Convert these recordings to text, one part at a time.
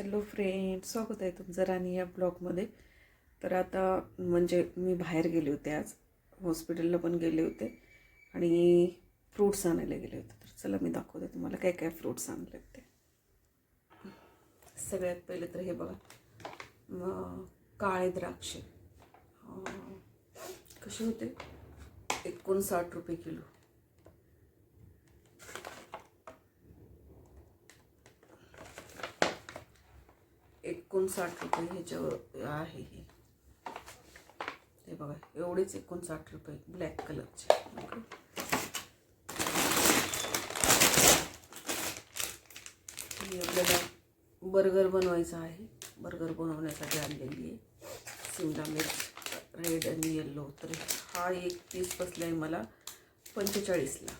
Hello friend स्वागत आहे तुमचं राणी या ब्लॉगमध्ये तर आता म्हणजे मी बाहेर गेले होते आज. हॉस्पिटलला पण गेले होते आणि फ्रूट्स आणायला गेले होते. तर चला मी दाखवते तुम्हाला काय काय फ्रूट्स आणले होते. सगळ्यात पहिले तर हे बघा. काळे द्राक्षे. कसे होते? एकोणसाठ रुपये किलो. एकोणसाठ रुपये ह्याच्यावर आहे हे. ते बघा एवढेच एकोणसाठ रुपये ब्लॅक कलरचे ओके. आपल्याला बर्गर बनवायचा आहे. बर्गर बनवण्यासाठी आणलेली आहे. शिमला मिर्च रेड आणि येल्लो तर हा एक पीस बसला आहे मला पंचेचाळीसला.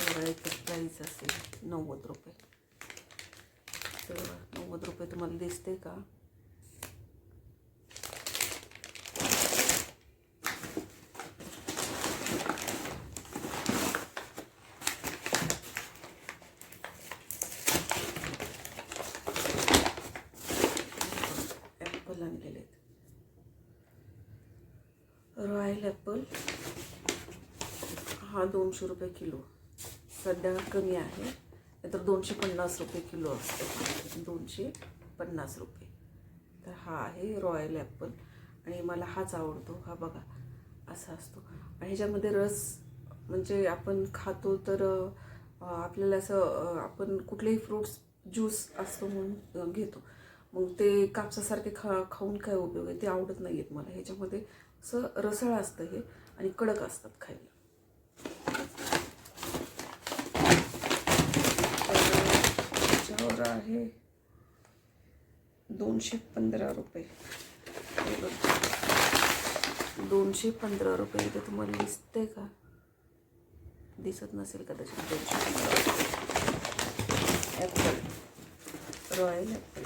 एवढा एक प्राईस असेल नव्वद रुपये. तर नव्वद रुपये तुम्हाला दिसते का? ॲपल आणलेले रॉयल ॲपल हा दोनशे रुपये किलो. सध्या कमी आहे. नाहीतर दोनशे पन्नास रुपये किलो असतो. म्हणजे दोनशे पन्नास रुपये. तर हा आहे रॉयल ॲपल आणि मला हाच आवडतो. हा बघा असा असतो. आणि ह्याच्यामध्ये रस म्हणजे आपण खातो तर आपल्याला असं आपण कुठलेही फ्रूट्स ज्यूस असतो म्हणून घेतो. मग ते कापसासारखे खा खाऊन काय उपयोग आहे? ते आवडत नाही आहेत मला. ह्याच्यामध्ये असं रसाळ असतं हे आणि कडक असतात खायला. तर आहे. दोनशे पंधरा रुपये. दोनशे पंधरा रुपये इथे तुम्हाला दिसते का? दिसत नसेल कदाचित दोनशे पंधरा ॲपल रॉयल ॲपल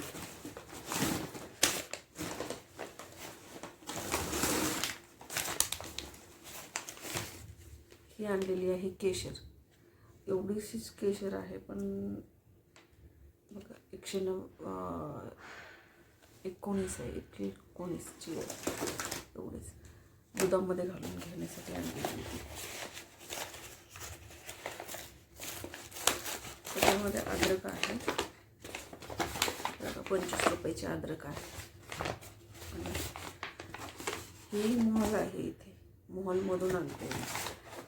ही आणलेली आहे केशर. एवढीशीच केशर आहे पण एकशे नव एकोणीस आहे एकशे एकोणीसची आहे. एवढीच. दुधामध्ये घालून घेण्यासाठी आणलेली आहे. त्याच्यामध्ये अद्रक आहे. पंचवीस रुपयाची अद्रक आहे. हे ही मॉल आहे इथे. मॉलमधून आणते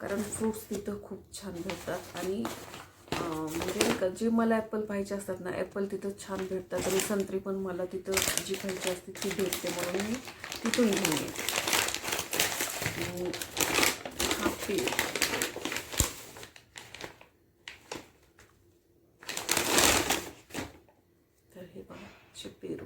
कारण फ्रूट्स तिथं खूप छान भेटतात. आणि म्हणजे नाही का जे मला ॲपल पाहिजे असतात ना ॲपल तिथं छान भेटतात आणि संत्री पण मला तिथं जी पाहिजे असते ती भेटते म्हणून मी तिथून घेऊन येते. हा पेरू तर हे बघा असे पेरू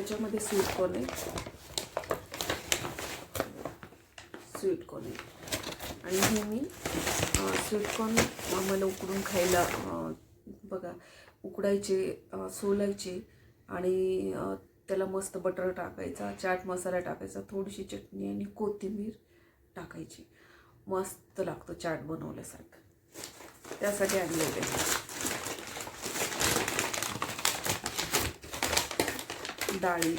त्याच्यामध्ये स्वीट कॉर्न आहे? स्वीट कॉर्न आहे? आणि हे मी स्वीट कॉर्न आम्हाला उकडून खायला बघा उकडायचे सोलायचे आणि त्याला मस्त बटर टाकायचा चाट मसाला टाकायचा थोडीशी चटणी आणि कोथिंबीर टाकायची. मस्त लागतो चाट बनवल्यासारखं. त्यासाठी आणलेलं आहे. डाळी.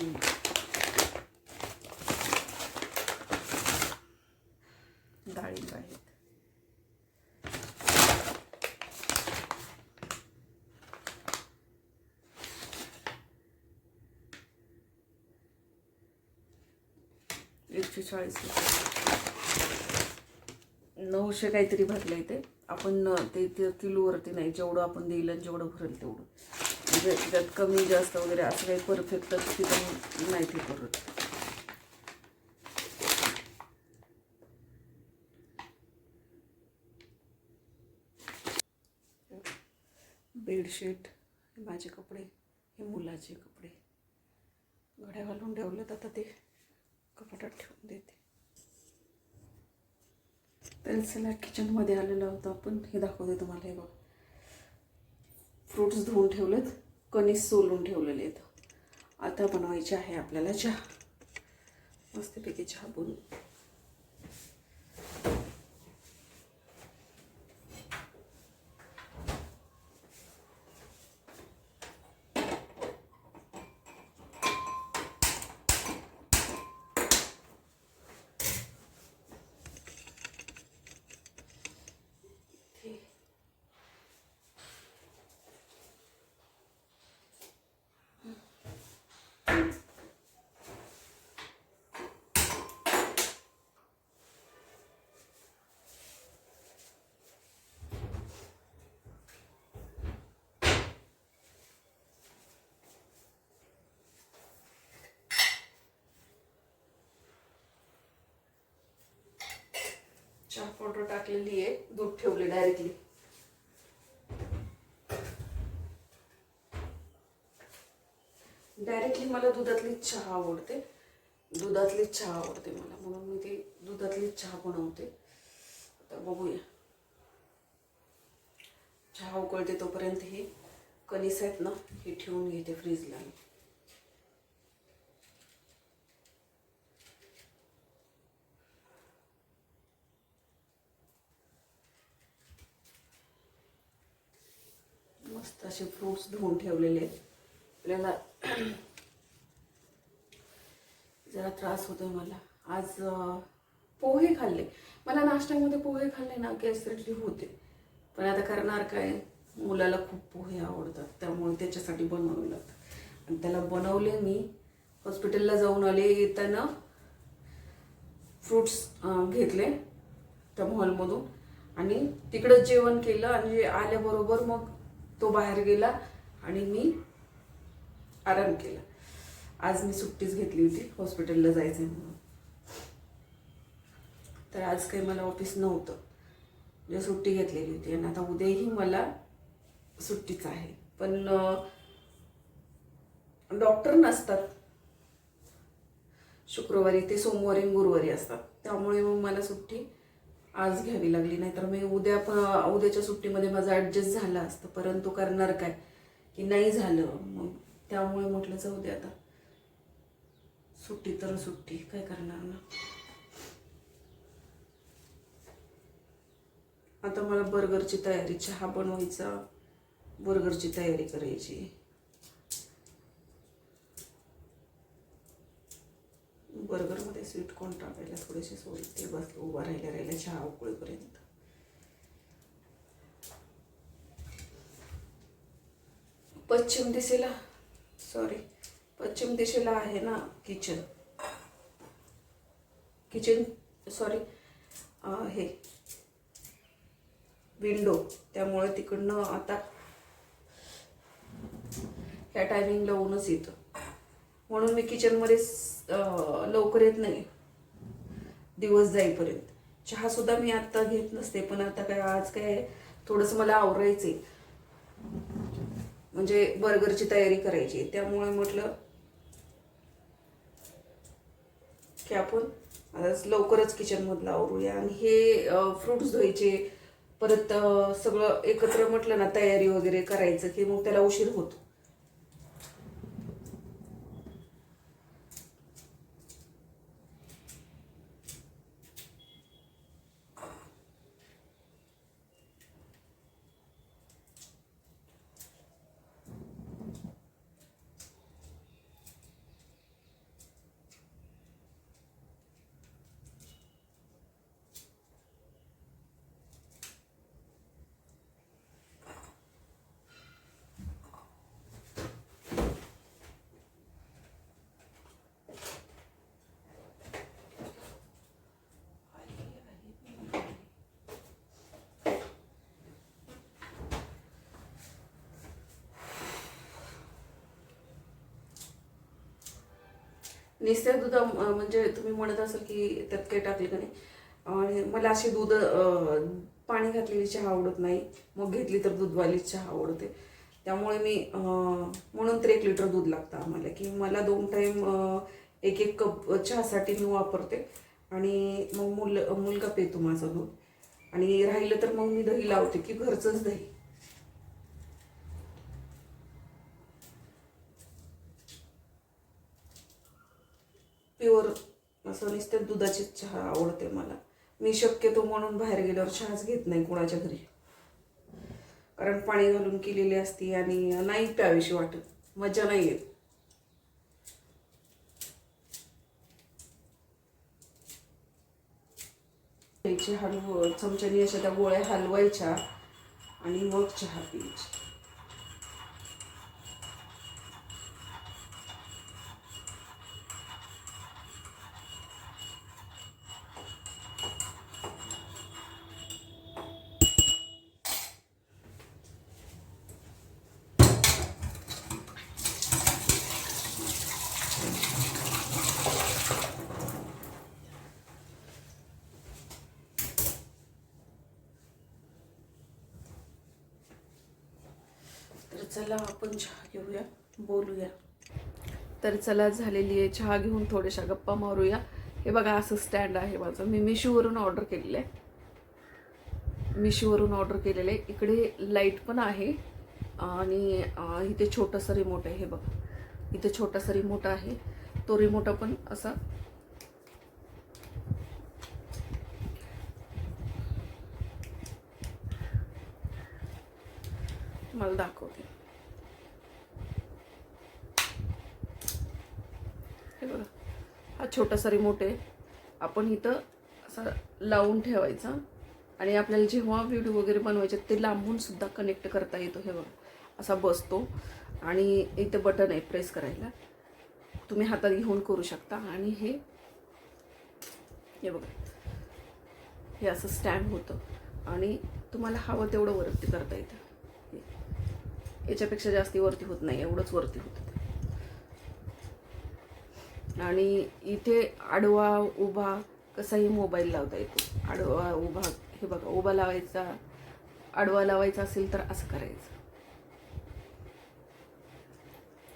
डाळिंब आहेत. एकशे चाळीस नऊशे काहीतरी भरले ते. आपण ते ते किलोवरती नाही. जेवढं आपण देईल जेवढं भरेल तेवढं. म्हणजे त्यात कमी जास्त वगैरे असं काही परफेक्ट तिथं नाही ते करत. बेडशीट हे माझे कपडे हे मुलाचे कपडे. घड्या घालून ठेवलेत आता ते. कपाटात ठेवून देते. तर चला किचनमध्ये आलेलो होतो. आपण हे दाखवते तुम्हाला हे बघ. फ्रूट्स धुवून ठेवलेत. कणीस सोलून ठेवलेले आहेत. आता बनवायचे आहे आपल्याला चहा. मस्तपैकी चहा बनवू चहा पावडर टाकलेली आहे. दूध ठेवले डायरेक्टली डायरेक्टली मला दुधातलीच चहा आवडते. दुधातलीच चहा आवडते मला. म्हणून मी ती दुधातलीच चहा बनवते. आता बघूया. चहा उकळते तोपर्यंत ही कणीस आहेत ना हे ठेवून घेते फ्रीजला मी मस्त असे फ्रुट्स धुवून ठेवलेले आहेत. आपल्याला जरा त्रास होतोय मला. आज पोहे खाल्ले. मला नाश्त्यामध्ये पोहे खाल्ले ना की ॲसिडिटी होते. पण आता करणार काय? मुलाला खूप पोहे आवडतात. त्यामुळे त्याच्यासाठी बनवावे लागतात आणि त्याला बनवले मी. हॉस्पिटलला जाऊन आले येताना फ्रुट्स घेतले त्या मॉलमधून आणि तिकडं जेवण केलं आणि आल्याबरोबर मग तो बाहेर गेला आणि मी आराम केला. आज मी सुट्टीच घेतली होती हॉस्पिटलला जायचं म्हणून. तर आज काही मला ऑफिस नव्हतं. म्हणजे सुट्टी घेतलेली होती आणि आता उद्याही मला सुट्टीच आहे. पण डॉक्टर नसतात. शुक्रवारी ते सोमवारी गुरुवारी असतात. त्यामुळे मग मला सुट्टी आज घ्यावी लागली नाही तर मी उद्या प उद्याच्या सुट्टीमध्ये माझं ॲडजस्ट झालं असतं. परंतु करणार काय? की नाही झालं मग त्यामुळे म्हटलं जाऊ दे आता. सुट्टी तर सुट्टी काय करणार ना? आता मला बर्गरची तयारी चहा बनवायचा बर्गरची तयारी करायची. कॉर्न टाकायला थोडेसे ते बस उभा राहिल्या राहिल्या चहा उकळीपर्यंत. पश्चिम दिशेला? सॉरी पश्चिम दिशेला आहे ना किचन किचन सॉरी हे. विंडो त्यामुळे तिकडनं आता ह्या टायमिंगला ऊनच येतं. म्हणून मी किचनमध्ये लवकर येत नाही दिवस जाईपर्यंत. चहा सुद्धा मी आत्ता घेत नसते पण आता काय आज काय थोडंसं मला आवरायचंय. म्हणजे बर्गरची तयारी करायची त्यामुळे म्हटलं की आपण आता लवकरच किचनमधलं आवरूया. आणि हे फ्रुट्स धुवायचे परत सगळं एकत्र म्हटलं ना तयारी वगैरे करायचं की मग त्याला उशीर होतो. निस्त्या दूध म्हणजे तुम्ही म्हणत असाल की त्यात काही टाकले का नाही. आणि मला अशी दूध पाणी घातलेली चहा आवडत नाही. मग घेतली तर दूधवालीच चहा आवडते. त्यामुळे मी म्हणून तर एक लिटर दूध लागतं आम्हाला की मला दोन टाईम एक एक कप चहासाठी मी वापरते. आणि मग मुल मुलगा पितो माझं दूध. आणि राहिलं तर मग मी दही लावते की घरचंच दही. प्युअर असं नुसतं दुधाचीच चहा आवडते मला. मी शक्यतो म्हणून बाहेर गेल्यावर चहाच घेत नाही कोणाच्या घरी. कारण पाणी घालून केलेली असती आणि नाही प्यावीशी वाटत. मजा नाही येत. त्याची हलव चमच्याने अशा त्या गोळ्या हलवायच्या आणि मग चहा प्यायची. चला आपण चहा घेऊया बोलूया. तर चला झालेली आहे चहा घेऊन थोड्याशा गप्पा मारूया. हे बघा असं स्टँड आहे माझं. मी मिशोवरून ऑर्डर केलेलं आहे. मिशोवरून ऑर्डर केलेलं आहे. इकडे लाइट पण आहे आणि इथे छोटंसं रिमोट आहे. हे बघा इथे छोटासा रिमोट आहे. तो रिमोट आपण असा मला दाखवते हे बघा हा छोटासा रिमोट आहे. आपण इथं असा लावून ठेवायचा. आणि आपल्याला जेव्हा व्हिडिओ वगैरे बनवायचे ते लांबूनसुद्धा कनेक्ट करता येतो. हे बघा असा बसतो आणि इथे बटन आहे प्रेस करायला. तुम्ही हातात घेऊन करू शकता. आणि हे हे बघा हे असं स्टँड होतं. आणि तुम्हाला हवं तेवढं वरती करता येतं. याच्यापेक्षा जास्ती वरती होत नाही एवढंच वरती होतं आणि इथे आडवा उभा कसाही मोबाईल लावता येतो. आडवा उभा हे बघा उभा लावायचा आडवा लावायचा असेल तर असं करायचं.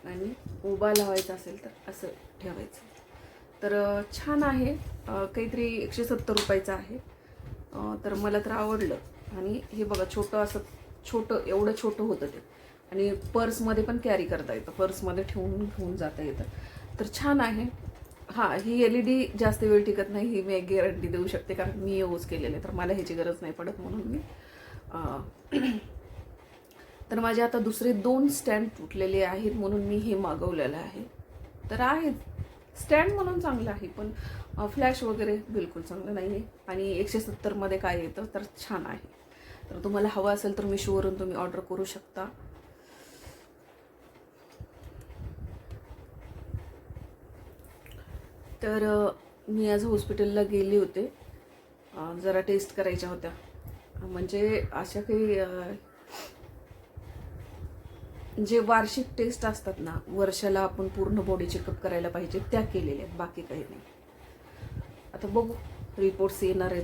आणि उभा लावायचा असेल तर असं ठेवायचं. तर छान आहे. काहीतरी एकशे सत्तर रुपयाचं आहे. तर मला तर आवडलं. आणि हे बघा छोटं असं छोटं एवढं छोटं होतं ते. आणि पर्समध्ये पण कॅरी करता येतं. पर्समध्ये ठेवून घेऊन जाता येतं. तर छान आहे. हां ही एल ई डी जास्त वेळ टिकत नाही ही मी गॅरंटी देऊ शकते कारण मी यूज केलेले तर मला ह्याची गरज नाही पडत म्हणून मी तर माझे आता दुसरे दोन स्टँड तुटलेले आहेत म्हणून मी हे मागवलेलं आहे. तर आहे स्टँड म्हणून चांगलं आहे पण फ्लॅश वगैरे बिलकुल चांगलं नाही आहे आणि एकशे सत्तरमध्ये काय येतं तर छान आहे. तर तुम्हाला हवं असेल तर मिशोवरून तुम्ही ऑर्डर करू शकता. तर मी आज हॉस्पिटलला गेले होते. जरा टेस्ट करायच्या होत्या. म्हणजे अशा काही जे वार्षिक टेस्ट असतात ना वर्षाला आपण पूर्ण बॉडी चेकअप करायला पाहिजे त्या केलेल्या आहेत बाकी काही नाही. आता बघू रिपोर्ट्स येणार आहेत.